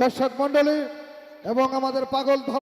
দর্শক মণ্ডলী এবং আমাদের পাগল